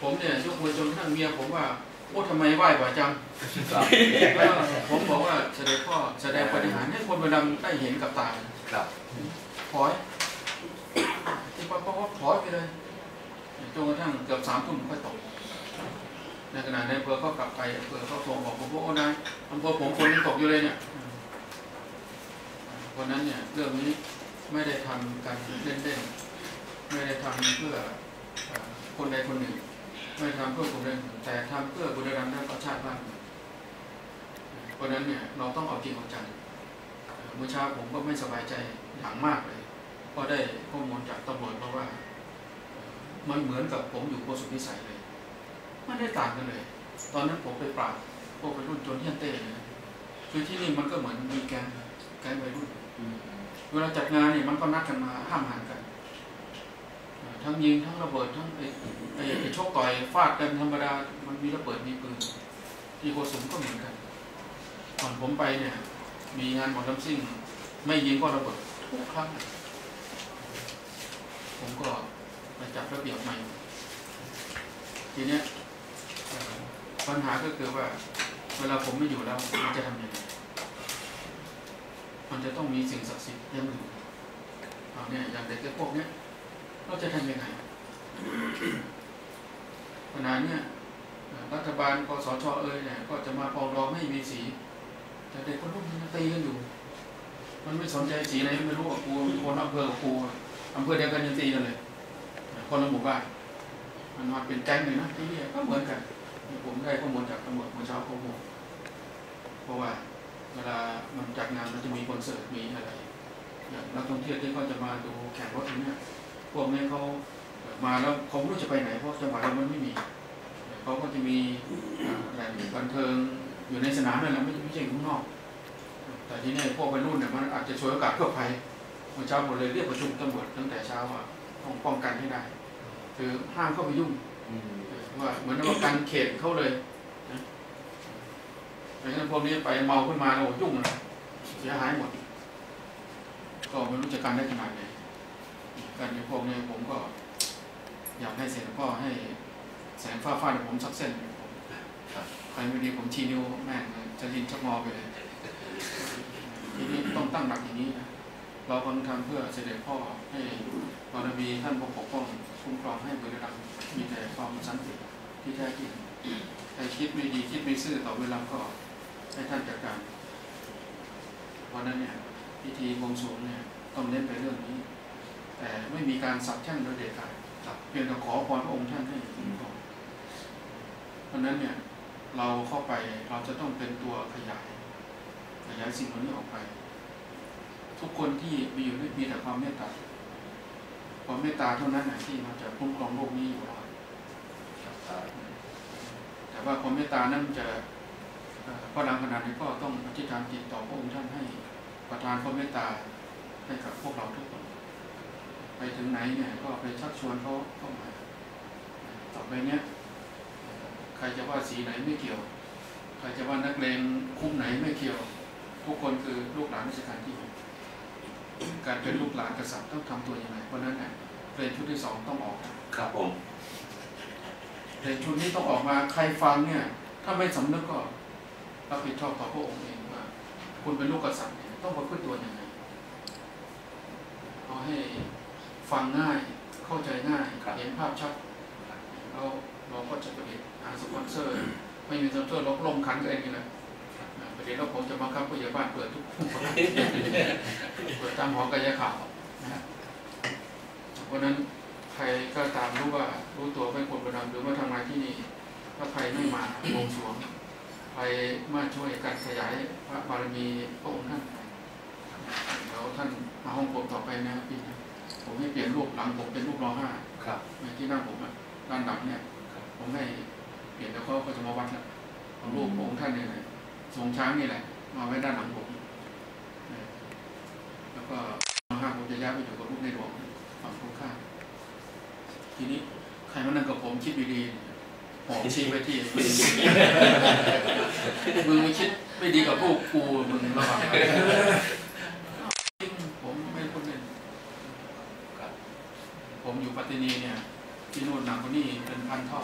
ผมเนี่ยยกมือจนทั้งเมียผมว่าโอ้ทำไมไหว้บ่อยจังครับแล้วผมบอกว่าเสด็จพ่อแสดงปฏิหารย์ให้คนบุรีรัมย์ได้เห็นกับตาครับถอยที่ป้าก็ถอยไปเลยจนกระทั่งเกือบสามทุ่มค่อยตกในขณะในอำเภอเขากลับไปอำเภอเขาโทรบอกผมว่าโอ้นายอำเภอผมคนยังตกอยู่เลยเนี่ยวันนั้นเนี่ยเรื่องนี้ไม่ได้ทำกันเล่นๆไม่ได้ทำเพื่อเอ่อคนใดคนหนึ่ง ไม่ทำเพื่อคนใดคนหนึ่งแต่ทำเพื่อบุรีรัมย์และประชาติบ้านเมืองเพราะนั้นเนี่ยเราต้องเอาจริงเอาจังเมื่อเช้าผมก็ไม่สบายใจอย่างมากเลยเพราะได้ข้อมูลจากตำรวจมาว่าเอ่อมันเหมือนกับผมอยู่โกสุมพิสัยเลยไม่ได้ต่างกันเลย ตอนนั้นผมไปปราบพวกวัยรุ่นโจนเฮียนเต้เลยคือที่นี่มันก็เหมือนมีแก๊งแก๊งวัยรุ่นเวลาจัดงานเนี่ยมันก็นัดกันมาห้ามหันกัน ทั้งยิงทั้งระเบิดทั้งไอ้ไอ้ไอ้ชกต่อยฟาดกันธรรมดา มันมีระเบิดมีปืนที่โกสุมก็เหมือนกันก่อนผมไปเนี่ย มีงานหมอลำซิ่ง ไม่ยิงก็ระเบิดทุกครั้ง ผมก็ไปจับระเบียบใหม่ ทีเนี้ยปัญหาก็คือว่า เวลาผมไม่อยู่แล้วมันจะทำยังไงมันจะต้องมีสิ่งศักดิ์สิทธิ์อย่างอื่นเอาเนี่ยอย่างเด็กพวกเนี้ย เราจะทำยังไงขณะเนี้ยรัฐบาลกสชเอ่ยเนี่ยก็จะมาปองดองไม่มีสี แต่เด็กคนรุ่นมันยังตีกันอยู่ มันไม่สนใจสีอะไหนไม่รู้อะครูคนอำเภอกับครูอะอำเภอเดียวกันยังตีกันเลย คนละหมู่บ้านมันมาเป็นแก๊งเลยนะที่นี่ก็เหมือนกันผมได้ข้อมูลจากตำรวจเมื่อเช้าข้อมูลเพราะว่าเวลามันจัดงานมันจะมีคอนเสิร์ตมีอะไรอย่างนักท่องเที่ยวที่เขาจะมาดูแข่งรถเนี่ย พวกนี้เขามาแล้วเขาไม่รู้จะไปไหนเพราะจังหวัดเรามันไม่มีเขาก็จะมีอะไรบันเทิงอยู่ในสนามนั่นแหละไม่ไม่ใช่ข้างนอก แต่ที่นี่พวกวัยรุ่นเนี่ยมันอาจจะช่วยโอกาสเพื่อภัยเมื่อเช้าหมดเลยเรียกประชุมตำรวจตั้งแต่เช้าว่าต้องป้องกันให้ได้ คือห้ามเข้าไปยุ่งว่าเหมือนว่าการเขตเขาเลยนะเพราะฉะนั้นพวกนี้ไปเมาขึ้นมาโอ้ยุ่งเลยเสียหายหมด ก็ไม่รู้จะการได้ขนาดไหน การในพวกนี้ผมก็ อยากให้เสร็จพ่อให้แสงฟ้าฟาดผมสักเส้นใครไม่ดีผมชี้นิ้วแม่งเลยจะลินชักงอไปเลยทีนี้ต้องตั้งหลักอย่างนี้นะเรากำลังทำเพื่อเสด็จพ่อให้บารมีท่านปกป้องคุ้มครองให้บริรัมย์มีแต่ความสันติที่แท้จริงใครคิดไม่ดีคิดไม่ซื่อต่อเวลาก็ให้ท่านจัดการเพราะนั้นเนี่ยพิธีวงสวงเนี่ยต้องเน้นไปเรื่องนี้ แต่ไม่มีการสับแช่งโดยเด็ดขาดครับเพียงแต่ขอพรพระองค์ท่านให้คุ้มครองเพราะนั้นเนี่ยเราเข้าไปเราจะต้องเป็นตัวขยาย ขยายสิ่งเหล่านี้ออกไป ทุกคนที่มีอยู่ด้วยมีแต่ความเมตตาความเมตตาเท่านั้นนะที่มันจะคุ้มครองโลกนี้อยู่รอดแต่ว่าความเมตตานั้นจะพลังขนาดนี้ก็ต้องอธิษฐานจิตต่อพระองค์ท่านให้ประทานความเมตตาให้กับพวกเราทุกคน ไปถึงไหนเนี่ยก็ไปชักชวนเขาเข้ามาต่อไปเนี้ยใครจะว่าสีไหนไม่เกี่ยว ใครจะว่านักเลงคุ้มไหนไม่เกี่ยวทุกคนคือลูกหลานราชการที่หกการเป็นลูกหลานกษัตริย์ต้องทำตัวยังไงเพราะฉะนั้นเนี่ยเพลงชุดที่สองต้องออกครับผมเพลงชุดนี้ต้องออกมาใครฟังเนี่ย ถ้าไม่สำนึกก็รับผิดชอบต่อพระองค์เองว่าคุณเป็นลูกกษัตริย์เนี่ยต้องประพฤติตัวยังไงเอาให้ ฟังง่ายเข้าใจง่าย เห็นภาพชัดแล้วเราก็จะผลิตหาสปอนเซอร์ ไม่มีสปอนเซอร์เราลงขันกันเองนี่แหละอ่าประเดี๋ยวเราผมจะบังคับผู้ใหญ่บ้านเปิดทุกคนเปิดตามหอกายข่าวนะฮะเพราะฉะนั้นใครก็ตามรู้ว่ารู้ตัวเป็นคนประดำหรือว่าทำงานที่นี่ถ้าใครไม่มาบวงสรวงใครมาช่วยการขยายพระบารมีพระองค์ท่านเดี๋ยวท่านมาห้องผมต่อไปนะพี่นะ ผมให้เปลี่ยนรูปหลังผมเป็นรูปรอห้าครับในที่หน้าผมอะด้านหลังเนี่ย ผมให้เปลี่ยนแล้วเขาก็จะมาวัดแล้วเอารูปของค์ท่านนี่แหละทรงช้างนี่แหละ มาไว้ด้านหลังผมเออแล้วก็มาห้าผมจะย้ายไปอยู่กับรูปในหลวงฝั่งตรงข้ามทีนี้ใครมานั่งกับผมคิดดีๆหอมชี้ไปที่มึงมึงไม่คิดไม่ดีกับพวกกูมึงระวังี่เป็นพันเท่า